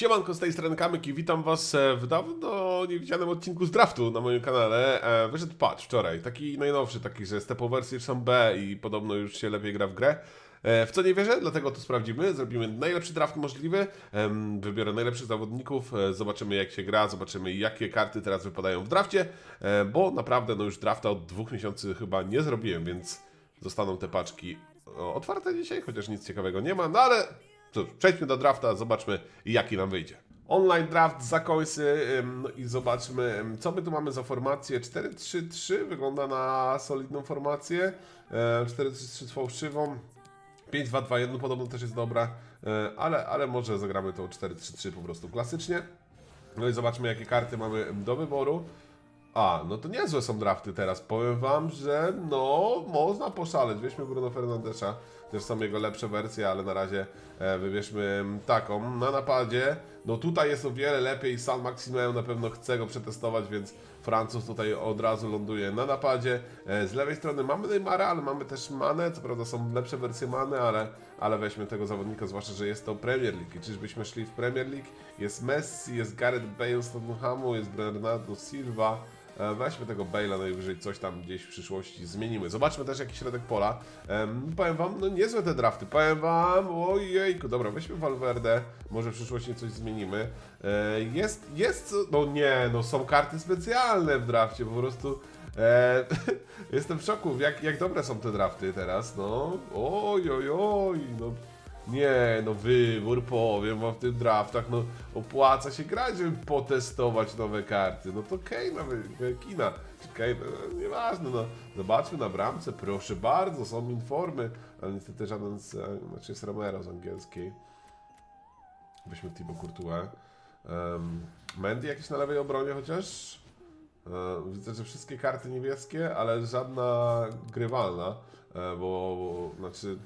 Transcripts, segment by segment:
Siemanko, z tej strony Kamyk i witam was e, w dawno niewidzianym odcinku z draftu na moim kanale. E, Wyszedł patch wczoraj, taki najnowszy, taki, że stepowe są B i podobno już się lepiej gra w grę. E, W co nie wierzę, dlatego to sprawdzimy. Zrobimy najlepszy draft możliwy. Wybiorę najlepszych zawodników, zobaczymy jak się gra, zobaczymy jakie karty teraz wypadają w drafcie, bo naprawdę no już drafta od dwóch miesięcy chyba nie zrobiłem, więc zostaną te paczki otwarte dzisiaj, chociaż nic ciekawego nie ma, no ale Cóż, przejdźmy do drafta, zobaczmy jaki nam wyjdzie. Online draft za ym, no i zobaczmy, co my tu mamy za formację. 4-3-3 wygląda na solidną formację. E, 4-3-3 fałszywą. 5-2-2-1 podobno też jest dobra, e, ale, ale może zagramy to 4-3-3 po prostu klasycznie. No i zobaczmy jakie karty mamy do wyboru. A, no to niezłe są drafty teraz. Powiem wam, że no, można poszaleć. Weźmy Bruno Fernandesza, też są jego lepsze wersje, ale na razie e, wybierzmy taką. Na napadzie, no tutaj jest o wiele lepiej. San Maximeu na pewno chce go przetestować, więc Francuz tutaj od razu ląduje na napadzie. E, z lewej strony mamy Neymara, ale mamy też Mane. Co prawda są lepsze wersje Mane, ale, ale weźmy tego zawodnika, zwłaszcza, że jest to Premier League. I czyżbyśmy szli w Premier League? Jest Messi, jest Gareth Bale z Tottenhamu, jest Bernardo Silva. E, Weźmy tego Bale'a najwyżej coś tam gdzieś w przyszłości zmienimy. Zobaczmy też jaki środek pola. Em, powiem wam, no niezłe te drafty. Powiem wam, ojejku, dobra, weźmy Valverde, może w przyszłości coś zmienimy. E, jest, jest, no nie, no są karty specjalne w drafcie, po prostu... E, jestem w szoku, jak, jak dobre są te drafty teraz, no. Oj, oj, oj, no. Nie, no wybór powiem wam w tych draftach, no opłaca się grać, żeby potestować nowe karty. No to Kejna, Kina, Kane, no, nieważne, no. Zobaczmy na bramce, proszę bardzo, są informy, ale niestety żaden z, znaczy jest Romero z angielskiej. Weźmy Thibaut Courtois. Um, Mendy jakieś na lewej obronie chociaż? E, Widzę, że wszystkie karty niebieskie, ale żadna grywalna, e, bo znaczy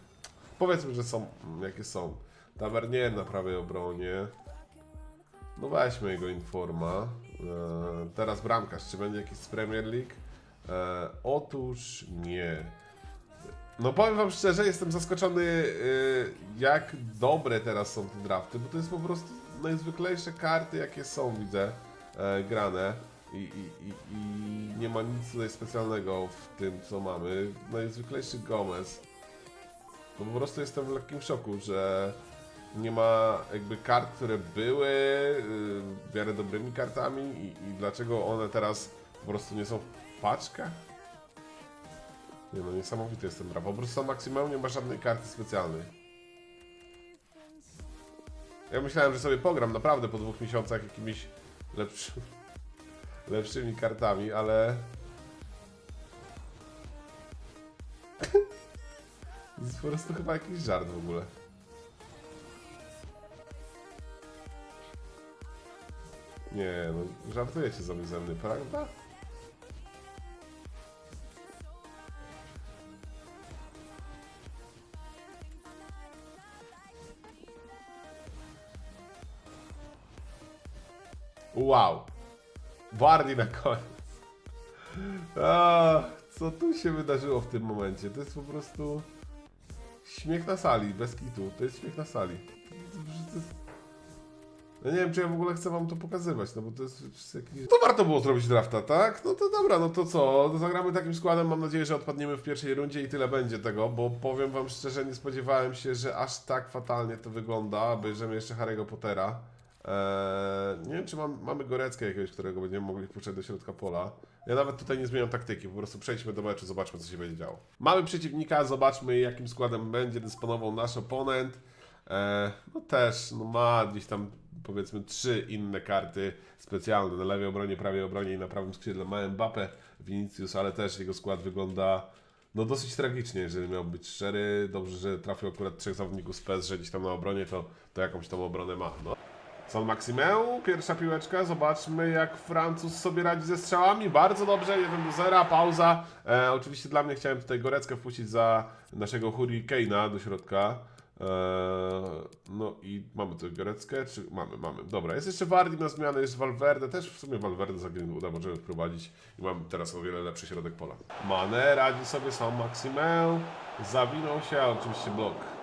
powiedzmy, że są jakie są. Tavernier na prawej obronie. No weźmy jego informa. E, teraz bramkarz, czy będzie jakiś z Premier League? E, otóż nie. No powiem wam szczerze, jestem zaskoczony y, jak dobre teraz są te drafty, bo to jest po prostu najzwyklejsze karty jakie są, widzę, e, grane i, i, i, i nie ma nic tutaj specjalnego w tym co mamy. Najzwyklejszy Gomez. No po prostu jestem w lekkim szoku, że nie ma jakby kart, które były y, w miarę dobrymi kartami i, i dlaczego one teraz po prostu nie są w paczkach? Nie no, niesamowity jest ten draft. Po prostu Maximum nie ma żadnej karty specjalnej. Ja myślałem, że sobie pogram naprawdę po dwóch miesiącach jakimiś lepszy, lepszymi kartami, ale... po prostu chyba jakiś żart w ogóle. Nie, no żartujecie sobie ze mnie, prawda? Wow. Barney na koniec. Co tu się wydarzyło w tym momencie? To jest po prostu śmiech na sali, bez kitu. To jest śmiech na sali. Ja nie wiem, czy ja w ogóle chcę wam to pokazywać, no bo to jest, jakiś... To warto było zrobić drafta, tak? No to dobra, no to co? To zagramy takim składem, mam nadzieję, że odpadniemy w pierwszej rundzie i tyle będzie tego, bo powiem wam szczerze, nie spodziewałem się, że aż tak fatalnie to wygląda. Bierzemy jeszcze Harry'ego Pottera. Eee, nie wiem, czy mam, mamy Goreckę jakiegoś, którego będziemy mogli wpuszczać do środka pola. Ja nawet tutaj nie zmieniam taktyki, po prostu przejdźmy do meczu, zobaczmy, co się będzie działo. Mamy przeciwnika, zobaczmy, jakim składem będzie dysponował nasz oponent. Eee, no też, no ma gdzieś tam, powiedzmy, trzy inne karty specjalne. Na lewej obronie, prawej obronie i na prawym skrzydle ma Mbappe, Vinicius, ale też jego skład wygląda no dosyć tragicznie, jeżeli miał być szczery. Dobrze, że trafił akurat trzech zawodników z PS, że gdzieś tam na obronie, to, to jakąś tam obronę ma. No. San Maximeu, pierwsza piłeczka, zobaczmy jak Francuz sobie radzi ze strzałami, bardzo dobrze, 1 do 0, pauza, e, oczywiście dla mnie chciałem tutaj Goreckę wpuścić za naszego Hurricane'a do środka, e, no i mamy tu Goreckę, czy mamy, mamy, dobra, jest jeszcze Wardy na zmianę, jest Valverde, też w sumie Valverde za uda możemy wprowadzić. I mamy teraz o wiele lepszy środek pola. Mane radzi sobie San Maximeu, zawinął się, a oczywiście blok.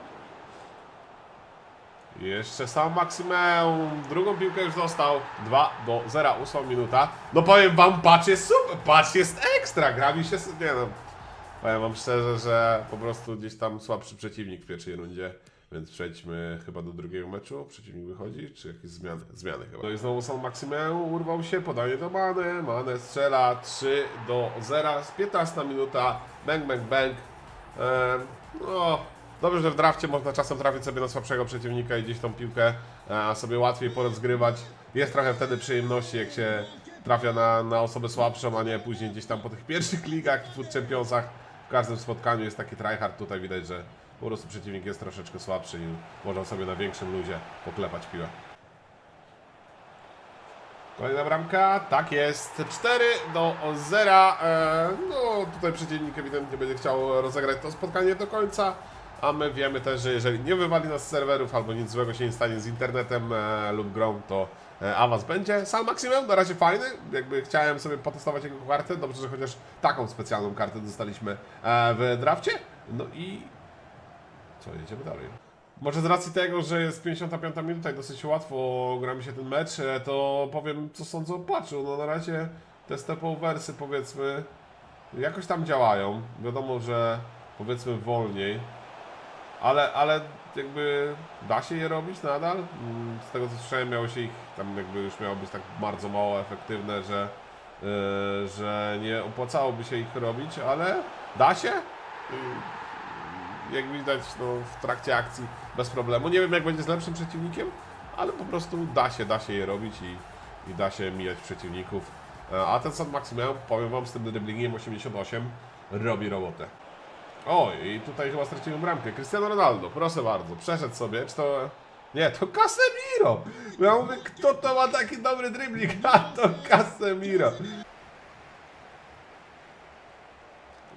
Jeszcze sam Maksymeum. Drugą piłkę już dostał. 2 do 0, 8 minuta. No powiem wam, patch jest super. Patch jest ekstra. Gra mi się... Nie no. Powiem wam szczerze, że po prostu gdzieś tam słabszy przeciwnik w pierwszej rundzie. Więc przejdźmy chyba do drugiego meczu. Przeciwnik wychodzi, czy jakieś zmiany? Zmiany chyba. No i znowu San Maksymeu urwał się, podanie do Mane. Mane strzela 3 do 0. Z 15 minuta. Bang, bang, bang. Ehm, no, dobrze, że w drafcie można czasem trafić sobie na słabszego przeciwnika i gdzieś tą piłkę e, sobie łatwiej porozgrywać. Jest trochę wtedy przyjemności, jak się trafia na, na osobę słabszą, a nie później gdzieś tam po tych pierwszych ligach i Food Championsach. W każdym spotkaniu jest taki tryhard, tutaj widać, że po prostu przeciwnik jest troszeczkę słabszy i można sobie na większym luzie poklepać piłę. Kolejna bramka, tak jest, 4 do 0. E, no tutaj przeciwnik ewidentnie będzie chciał rozegrać to spotkanie do końca, a my wiemy też, że jeżeli nie wywali nas z serwerów albo nic złego się nie stanie z internetem e, lub grą, to e, awans będzie. Sam Maksimem na razie fajny, jakby chciałem sobie potestować jego kartę, dobrze, że chociaż taką specjalną kartę dostaliśmy e, w drafcie. No i co, jedziemy dalej. Może z racji tego, że jest 55 minuta i dosyć łatwo gra mi się ten mecz, e, to powiem co sądzę o patchu. No na razie te step oversy powiedzmy jakoś tam działają. Wiadomo, że powiedzmy wolniej, ale, ale jakby da się je robić nadal. Mm, Z tego co słyszałem miało się ich tam jakby już miało być tak bardzo mało efektywne, że, yy, że nie opłacałoby się ich robić, ale da się. Yy, jak widać no, w trakcie akcji bez problemu. Nie wiem jak będzie z lepszym przeciwnikiem, ale po prostu da się, da się je robić i, i da się mijać przeciwników. E, A ten San Maximilian, powiem wam, z tym dribblingiem 88 robi robotę. O, i tutaj chyba straciłem bramkę. Cristiano Ronaldo, proszę bardzo, przeszedł sobie, czy to... Nie, to Casemiro! Ja mówię, kto to ma taki dobry dribbling? A to Casemiro!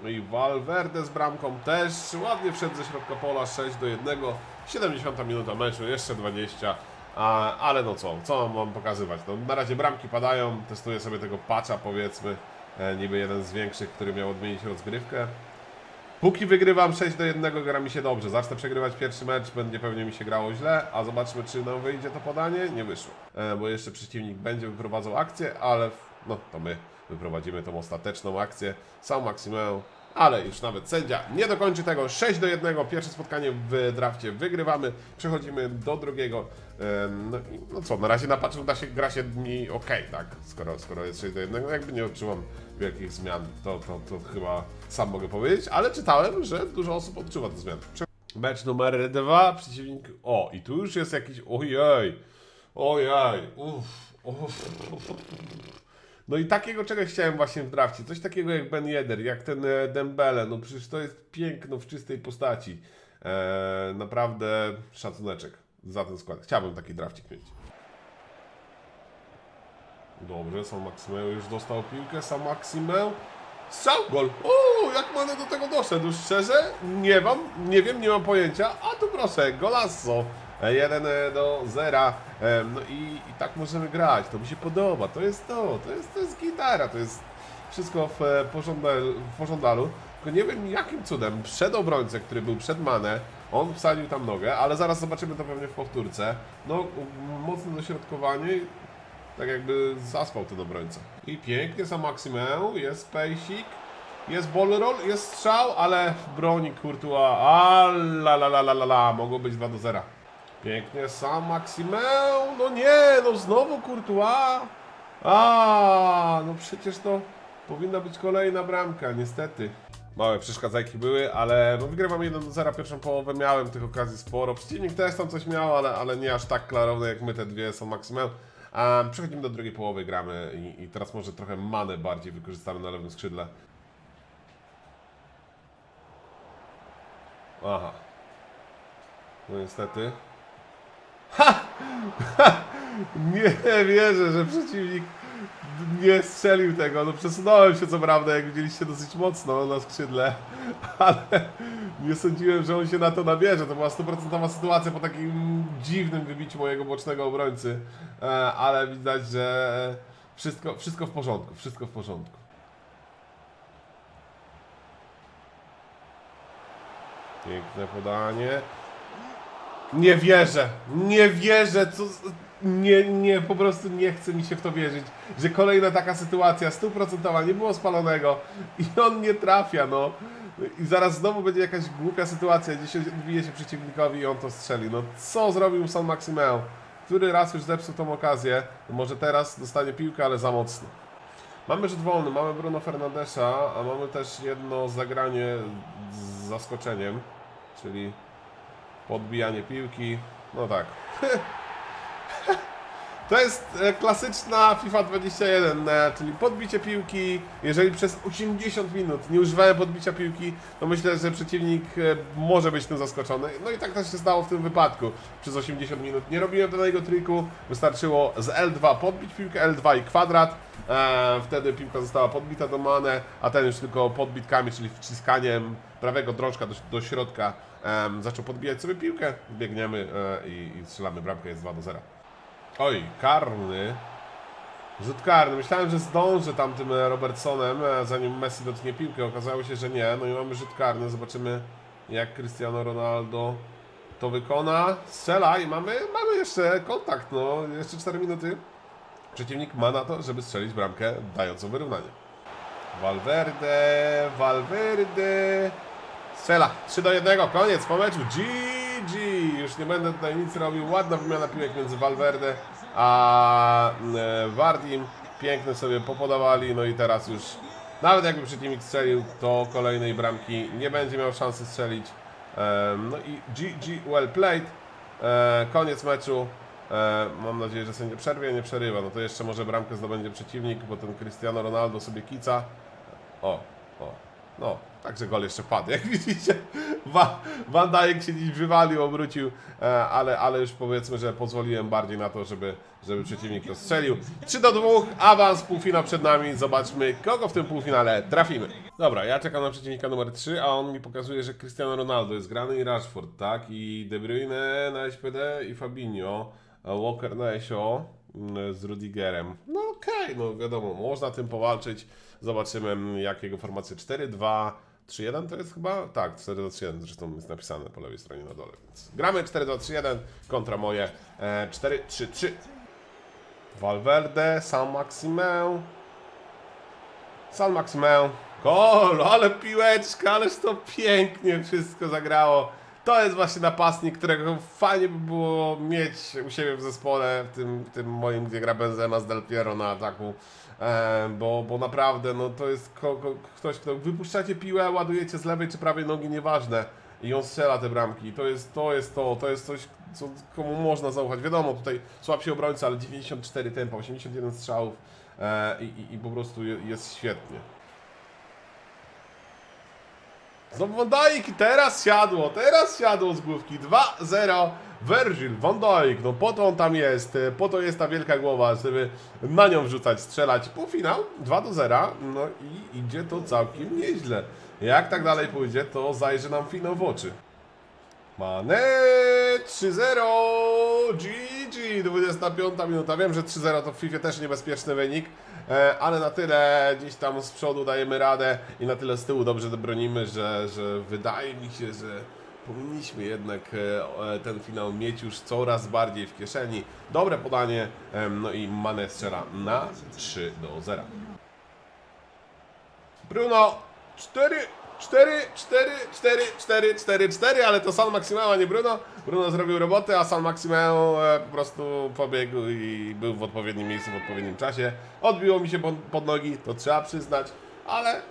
No i Valverde z bramką też ładnie wszedł ze środka pola 6 do 1. 70 minuta meczu, jeszcze 20. A, ale no co, co mam pokazywać? No, na razie bramki padają, testuję sobie tego patcha powiedzmy. E, niby jeden z większych, który miał odmienić rozgrywkę. Póki wygrywam 6 do 1, gra mi się dobrze. Zacznę przegrywać pierwszy mecz, będzie pewnie mi się grało źle, a zobaczmy, czy nam wyjdzie to podanie. Nie wyszło, e, bo jeszcze przeciwnik będzie wyprowadzał akcję, ale no to my wyprowadzimy tą ostateczną akcję. Sam Maksymeu, ale już nawet sędzia nie dokończy tego. 6 do 1, pierwsze spotkanie w drafcie wygrywamy, przechodzimy do drugiego. E, No, no co, na razie na patchu da się, gra się mi ok, tak, skoro, skoro jest 6 do 1, jakby nie odczuwam wielkich zmian, to, to, to chyba sam mogę powiedzieć, ale czytałem, że dużo osób odczuwa te zmiany. Mecz numer 2, przeciwnik, o i tu już jest jakiś, ojej, ojej, uff, uff. No i takiego czegoś chciałem właśnie w drafcie. Coś takiego jak Ben Yedder, jak ten e, Dembele. No przecież to jest piękno w czystej postaci. E, naprawdę szacuneczek za ten skład. Chciałbym taki drafcik mieć. Dobrze, Sam Maksymeu już dostał piłkę. Sam Maksymeu. Strzał, gol. Uuu, jak Mane do tego doszedł? Szczerze, nie mam, nie wiem, nie mam pojęcia. A tu proszę, golasso. 1 do 0. No i, i tak możemy grać. To mi się podoba. To jest to. To jest, to jest gitara. To jest wszystko w e, pożądalu. Tylko nie wiem jakim cudem przed obrońcę, który był przed Mane, on wsadził tam nogę, ale zaraz zobaczymy to pewnie w powtórce. No, mocne dośrodkowanie. Tak jakby zaspał ten obrońca. I pięknie za Maksymeu, jest pejsik, jest ball roll, jest strzał, ale broni Courtois. A la la la la la la, mogło być 2 do 0. Pięknie sam Maksymeu, no nie, no znowu Courtois. A, no przecież to powinna być kolejna bramka, niestety. Małe przeszkadzajki były, ale no wygrywam 1 do 0 pierwszą połowę, miałem tych okazji sporo. Przeciwnik też tam coś miał, ale, ale nie aż tak klarowne jak my te dwie są Maksymeu. Um, przechodzimy do drugiej połowy, gramy i, i teraz może trochę manę bardziej wykorzystamy na lewym skrzydle. Aha. No niestety. Ha! ha! Nie wierzę, że przeciwnik nie strzelił tego. No przesunąłem się co prawda, jak widzieliście, dosyć mocno na skrzydle, ale nie sądziłem, że on się na to nabierze. To była stuprocentowa sytuacja po takim dziwnym wybiciu mojego bocznego obrońcy, E, ale widać, że wszystko, wszystko w porządku, wszystko w porządku. Piękne podanie. Nie wierzę, nie wierzę, co... Nie, nie, po prostu nie chce mi się w to wierzyć, że kolejna taka sytuacja, stuprocentowa, nie było spalonego i on nie trafia, no. I zaraz znowu będzie jakaś głupia sytuacja, gdzie się odbije się przeciwnikowi i on to strzeli. No co zrobił San Maximeo? Który raz już zepsuł tą okazję? Może teraz dostanie piłkę, ale za mocno. Mamy rzut wolny, mamy Bruno Fernandesza, a mamy też jedno zagranie z zaskoczeniem, czyli podbijanie piłki. No tak. To jest e, klasyczna FIFA 21, e, czyli podbicie piłki. Jeżeli przez 80 minut nie używałem podbicia piłki, to myślę, że przeciwnik e, może być tym zaskoczony. No i tak też się stało w tym wypadku. Przez 80 minut nie robiłem danego triku, wystarczyło z L2 podbić piłkę, L2 i kwadrat. Wtedy piłka została podbita do Mane, a ten już tylko podbitkami, czyli wciskaniem prawego drążka do, środka zaczął podbijać sobie piłkę. Biegniemy i, i strzelamy bramkę, jest 2 do 0. Oj, karny. Rzut karny. Myślałem, że zdążę tamtym Robertsonem, zanim Messi dotknie piłkę. Okazało się, że nie. No i mamy rzut karny. Zobaczymy, jak Cristiano Ronaldo to wykona. Strzela i mamy, mamy jeszcze kontakt. No, jeszcze 4 minuty. Przeciwnik ma na to, żeby strzelić bramkę dającą wyrównanie. Valverde, Valverde. Strzela. 3 do 1, koniec po meczu. GG. Już nie będę tutaj nic robił. Ładna wymiana piłek między Valverde a e, Wardim. Piękne sobie popodawali. No i teraz już nawet jakby przeciwnik strzelił, to kolejnej bramki nie będzie miał szansy strzelić. No i GG well played. E, Koniec meczu. E, Mam nadzieję, że sędzia przerwie, nie przerywa. No to jeszcze może bramkę zdobędzie przeciwnik, bo ten Cristiano Ronaldo sobie kica. O, o, no, także gol jeszcze padł, jak widzicie. Van Dijk się dziś wywalił, obrócił, e, ale, ale już powiedzmy, że pozwoliłem bardziej na to, żeby, żeby przeciwnik to strzelił. 3 do 2, awans, półfinał przed nami. Zobaczmy, kogo w tym półfinale trafimy. Dobra, ja czekam na przeciwnika numer 3, a on mi pokazuje, że Cristiano Ronaldo jest grany i Rashford, tak? I De Bruyne na SPD i Fabinho, Walker na SO mm, z Rudigerem. No okej, no wiadomo, można tym powalczyć. Zobaczymy, jak jego formacje 4-2, 3-1 to jest chyba? Tak, 4-2-3-1 zresztą jest napisane po lewej stronie na dole, więc gramy 4-2-3-1 kontra moje e, 4-3-3. Valverde, San Maximeu. San Maximeu. Gol, ale piłeczka, ależ to pięknie wszystko zagrało. To jest właśnie napastnik, którego fajnie by było mieć u siebie w zespole, w tym, w tym moim, gdzie gra Benzema z Del Piero na ataku. E, bo, bo naprawdę, no to jest ktoś, kto wypuszczacie piłę, ładujecie z lewej czy prawej nogi, nieważne. I on strzela te bramki. To jest to, jest to, to jest coś, co, komu można zaufać. Wiadomo, tutaj słabsi obrońcy, ale 94 tempa, 81 strzałów e, i, i, po prostu je, jest świetnie. Znowu Van Dijk teraz siadło, teraz siadło z główki. 2-0 Virgil Van Dijk, no po to on tam jest, po to jest ta wielka głowa, żeby na nią wrzucać, strzelać. Półfinał 2-0, no i idzie to całkiem nieźle. Jak tak dalej pójdzie, to zajrzy nam finał w oczy. Mane 3-0 GG 25 minuta. Wiem, że 3-0 to w FIFA też niebezpieczny wynik, ale na tyle gdzieś tam z przodu dajemy radę i na tyle z tyłu dobrze bronimy, że, że wydaje mi się, że powinniśmy jednak e, e, ten finał mieć już coraz bardziej w kieszeni. Dobre podanie, no i Mane strzela na 3 do 0. Bruno 4, 4, 4, 4, 4, 4, 4, ale to San Maximeo, a nie Bruno. Bruno zrobił robotę, a San Maximeo e, po prostu pobiegł i był w odpowiednim miejscu w odpowiednim czasie. Odbiło mi się pod, nogi, to trzeba przyznać, ale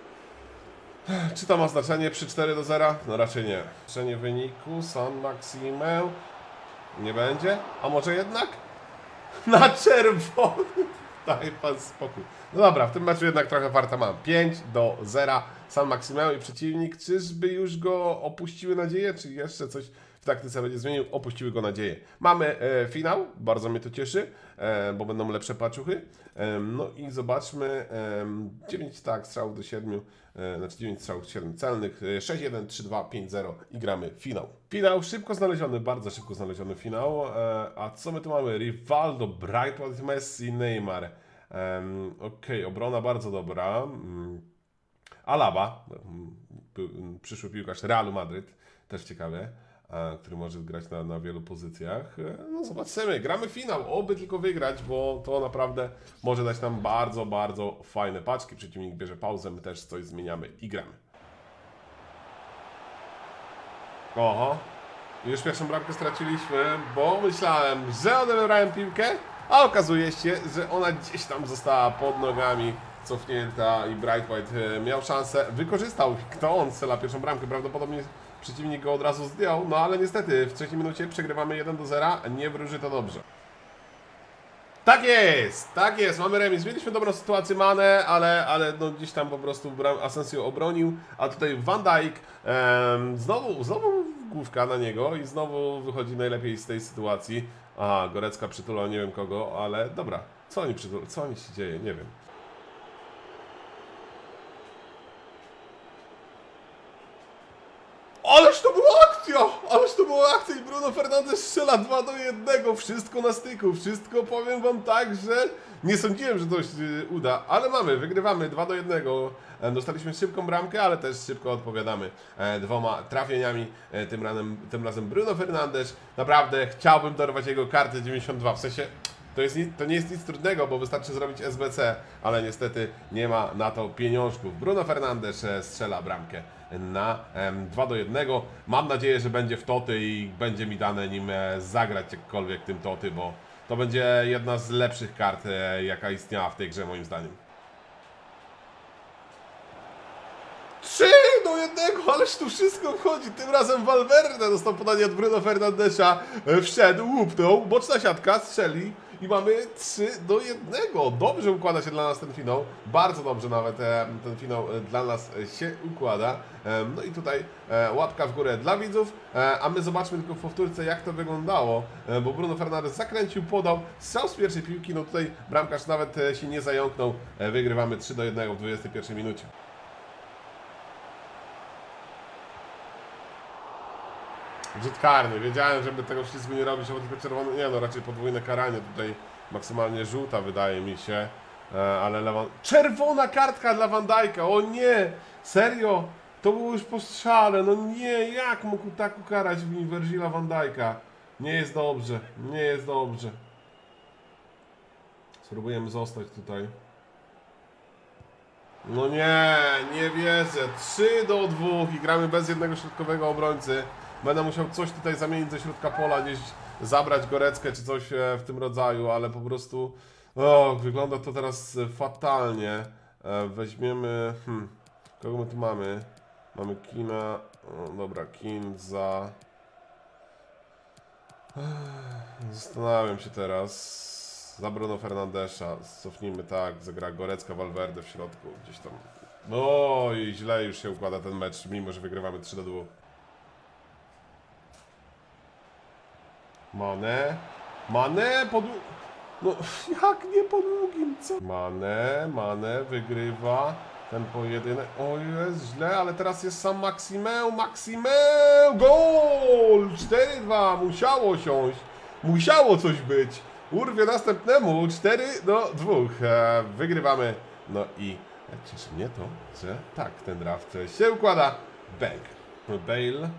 czy to ma znaczenie przy 4 do 0? No raczej nie. Znaczenie wyniku San Maximeo nie będzie, a może jednak? Na czerwono! Daj pan spokój. No dobra, w tym meczu jednak trochę warta mam. 5 do 0. San Maximeo i przeciwnik. Czyżby już go opuściły nadzieje, czy jeszcze coś w taktyce będzie zmienił? Opuściły go nadzieje. Mamy e, finał, bardzo mnie to cieszy, e, bo będą lepsze paczuchy. E, no i zobaczmy. E, 9 tak, strzałów do 7. E, znaczy 9 strzałów, 7 celnych. E, 6-1, 3-2, 5-0 i gramy finał. Finał szybko znaleziony, bardzo szybko znaleziony finał. E, a co my tu mamy? Rivaldo, Bright, Messi, Neymar. Um, Okej, obrona bardzo dobra. Alaba, przyszły piłkarz Realu Madryt, też ciekawe. który może grać na, na wielu pozycjach. No zobaczymy, gramy finał, oby tylko wygrać, bo to naprawdę może dać nam bardzo, bardzo fajne paczki. Przeciwnik bierze pauzę, my też coś zmieniamy i gramy. Oho, już pierwszą bramkę straciliśmy, bo myślałem, że odebrałem piłkę, a okazuje się, że ona gdzieś tam została pod nogami cofnięta i Bright White e, miał szansę, wykorzystał. Kto on strzela pierwszą bramkę? Prawdopodobnie przeciwnik go od razu zdjął, no ale niestety w trzeciej minucie przegrywamy 1 do 0, nie wróży to dobrze. Tak jest, tak jest, mamy remis. Mieliśmy dobrą sytuację Mane, ale, ale no gdzieś tam po prostu Asensio obronił, a tutaj Van Dijk em, znowu, znowu główka na niego i znowu wychodzi najlepiej z tej sytuacji. A, Gorecka przytula nie wiem kogo, ale dobra, co oni przytulą, co oni się dzieje, nie wiem. Ależ to była akcja! Ależ to była akcja i Bruno Fernandes strzela 2 do 1. Wszystko na styku, wszystko powiem wam tak, że nie sądziłem, że to się uda, ale mamy, wygrywamy 2 do 1. E, Dostaliśmy szybką bramkę, ale też szybko odpowiadamy e, dwoma trafieniami. E, Tym razem, tym razem Bruno Fernandes. Naprawdę chciałbym dorwać jego kartę 92, w sensie to, jest, to nie jest nic trudnego, bo wystarczy zrobić SBC, ale niestety nie ma na to pieniążków. Bruno Fernandes strzela bramkę na em, 2 do 1. Mam nadzieję, że będzie w Toty i będzie mi dane nim e, zagrać jakkolwiek tym Toty, bo to będzie jedna z lepszych kart, e, jaka istniała w tej grze moim zdaniem. 3 do 1, ależ tu wszystko wchodzi. Tym razem Valverde dostał podanie od Bruno Fernandesza. e, Wszedł, łupnął, boczna siatka, strzeli i mamy 3 do 1. Dobrze układa się dla nas ten finał. Bardzo dobrze nawet e, ten finał e, dla nas się układa. E, No i tutaj łapka w górę dla widzów, a my zobaczmy tylko w powtórce jak to wyglądało, bo Bruno Fernandes zakręcił, podał, strzał z pierwszej piłki, no tutaj bramkarz nawet się nie zająknął. Wygrywamy 3 do 1 w 21 minucie. Rzut karny. Wiedziałem, żeby tego ślizgu nie robić, bo tylko czerwony. Nie no, raczej podwójne karanie. Tutaj maksymalnie żółta wydaje mi się. E, ale Lewan... Czerwona kartka dla Van! O nie! Serio? To było już po strzale. No nie, jak mógł tak ukarać mi Virgila Van? Nie jest dobrze. Nie jest dobrze. Spróbujemy zostać tutaj. No nie, nie wierzę. 3 do 2 i gramy bez jednego środkowego obrońcy. Będę musiał coś tutaj zamienić ze środka pola, gdzieś zabrać Goreckę czy coś e, w tym rodzaju, ale po prostu o, wygląda to teraz fatalnie. E, Weźmiemy, hmm, kogo my tu mamy? Mamy Kina, o, dobra, Kin za... Zastanawiam się teraz. Za Bruno Fernandesza. Cofnijmy tak, zagra Gorecka Valverde w środku, gdzieś tam. No i źle już się układa ten mecz, mimo że wygrywamy 3 do 2. Mane. Mane po dłu- No jak nie po długim, co? Mane, Mane wygrywa ten pojedynek. O jest źle, ale teraz jest sam Maximeu, Maximeu! Gol! 4-2, musiało siąść. Musiało coś być. Urwie następnemu 4 do 2. E, wygrywamy. No i cieszy mnie to, że tak ten draft się układa. Bang. Bale.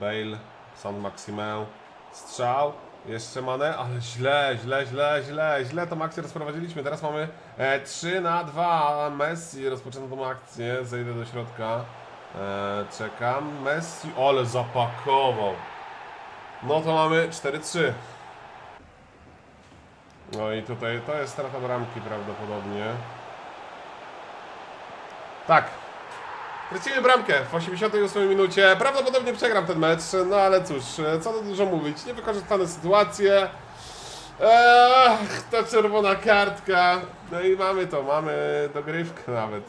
Bale, San Maximeu, strzał, jeszcze Mane, ale źle, źle, źle, źle, źle tą akcję rozprowadziliśmy. Teraz mamy e, 3 na 2. Messi rozpoczyna tą akcję, zejdę do środka, e, czekam. Messi, ale zapakował. No to mamy 4-3. No i tutaj to jest strata bramki prawdopodobnie. Tak, Tracimy bramkę w 88 minucie. Prawdopodobnie przegram ten mecz, no ale cóż, co tu dużo mówić. Niewykorzystane sytuacje. Ech, ta czerwona kartka. No i mamy to, mamy dogrywkę nawet.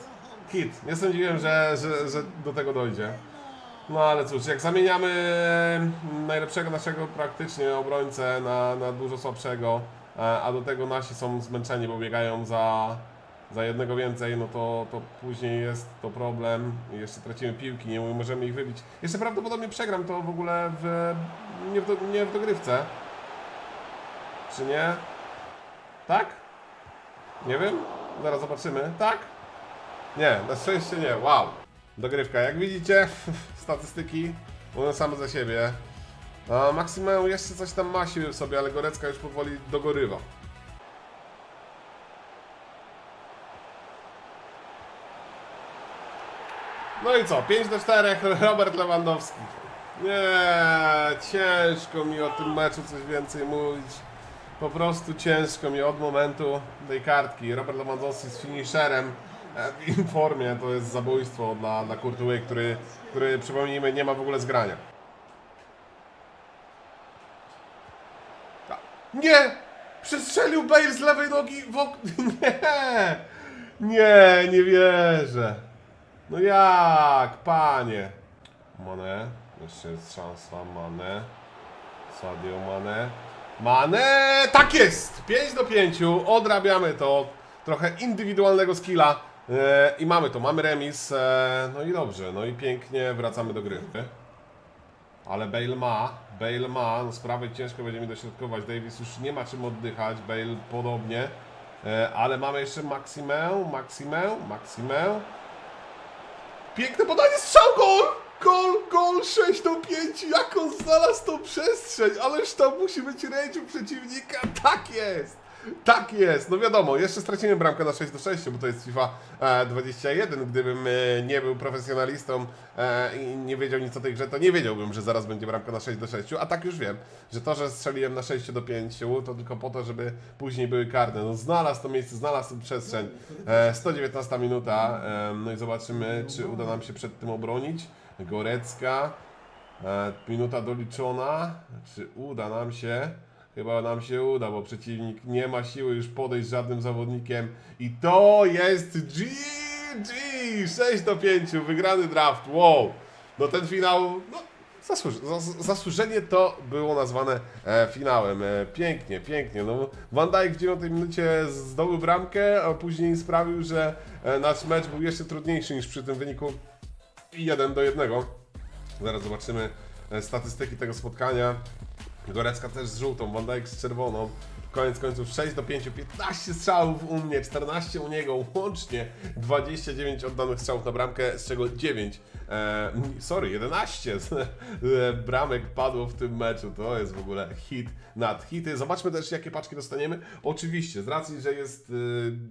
Hit. Nie sądziłem, że, że, że do tego dojdzie. No ale cóż, jak zamieniamy najlepszego naszego praktycznie obrońcę na, na dużo słabszego, a do tego nasi są zmęczeni, bo biegają za, za jednego więcej, no to, to później jest to problem. Jeszcze tracimy piłki, nie możemy ich wybić. Jeszcze prawdopodobnie przegram to w ogóle w, nie, w do, nie w dogrywce. Czy nie? Tak? Nie wiem. Zaraz zobaczymy. Tak? Nie, na szczęście nie. Wow. Dogrywka. Jak widzicie, statystyki Mówią same za siebie. A Maksymeu jeszcze coś tam ma siły w sobie, ale Gorecka już powoli dogorywa. No i co? 5 do 4, Robert Lewandowski. Nie, ciężko mi o tym meczu coś więcej mówić. Po prostu ciężko mi od momentu tej kartki. Robert Lewandowski z finisherem e, w informie to jest zabójstwo dla, dla Courtois, który, który przypomnijmy nie ma w ogóle zgrania. Tak. Nie! Przestrzelił Bale z lewej nogi w ok... Nie! Nie, nie wierzę. No jak, panie? Mane, jeszcze jest szansa, Mane. Sadio Mane. Mane! Tak jest! 5 do 5, odrabiamy to. Trochę indywidualnego skilla. E, I mamy to, mamy remis. E, no i dobrze, no i pięknie wracamy do gry. Ale Bale ma, Bale ma, no sprawy ciężko będzie mi dośrodkować. Davis już nie ma czym oddychać, Bale podobnie. E, ale mamy jeszcze Maximę, Maximę, Maximę. Piękne podanie, strzał, gol! Gol, gol, 6 do 5, jak on znalazł tą przestrzeń, ależ tam musi być ręciu przeciwnika, tak jest! Tak jest, no wiadomo, jeszcze stracimy bramkę na 6 do 6, bo to jest FIFA e, 21, gdybym e, nie był profesjonalistą e, i nie wiedział nic o tej grze, to nie wiedziałbym, że zaraz będzie bramka na 6 do 6, a tak już wiem, że to, że strzeliłem na 6 do 5, to tylko po to, żeby później były karne, no znalazł to miejsce, znalazł tę przestrzeń, e, 119 minuta, e, no i zobaczymy, czy uda nam się przed tym obronić, Gorecka, e, minuta doliczona, czy uda nam się, Chyba nam się uda, bo przeciwnik nie ma siły już podejść z żadnym zawodnikiem. I to jest GG! 6 do 5, wygrany draft. Wow! No ten finał, no, zasłuż, zas, zasłużenie to było nazwane e, finałem. E, pięknie, pięknie. No, Van Dijk w 9 minucie zdobył bramkę, a później sprawił, że e, nasz mecz był jeszcze trudniejszy niż przy tym wyniku 1 do 1. Zaraz zobaczymy e, statystyki tego spotkania. Gorecka też z żółtą, Van Dijk z czerwoną. Koniec końców 6 do 5, 15 strzałów u mnie, 14 u niego, łącznie 29 oddanych strzałów na bramkę, z czego 9, e, sorry, 11 e, bramek padło w tym meczu. To jest w ogóle hit nad hity. Zobaczmy też, jakie paczki dostaniemy. Oczywiście, z racji, że jest y,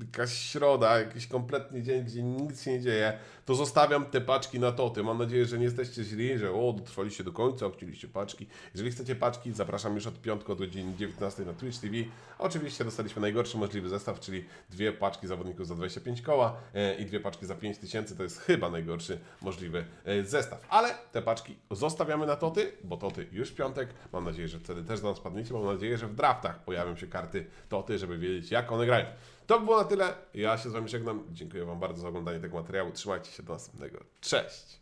jakaś środa, jakiś kompletny dzień, gdzie nic się nie dzieje, to zostawiam te paczki na toty. Mam nadzieję, że nie jesteście źli, że o, dotrwaliście do końca, chcieliście paczki. Jeżeli chcecie paczki, zapraszam już od piątku od godziny 19 na Twitch TV. Oczywiście dostaliśmy najgorszy możliwy zestaw, czyli dwie paczki zawodników za 25 koła e, i dwie paczki za 5000. To jest chyba najgorszy możliwy e, zestaw. Ale te paczki zostawiamy na toty, bo toty już w piątek. Mam nadzieję, że wtedy też do nas padniecie. Mam nadzieję, że w draftach pojawią się karty toty, żeby wiedzieć jak one grają. To by było na tyle. Ja się z Wami żegnam. Dziękuję Wam bardzo za oglądanie tego materiału. Trzymajcie się do następnego. Cześć!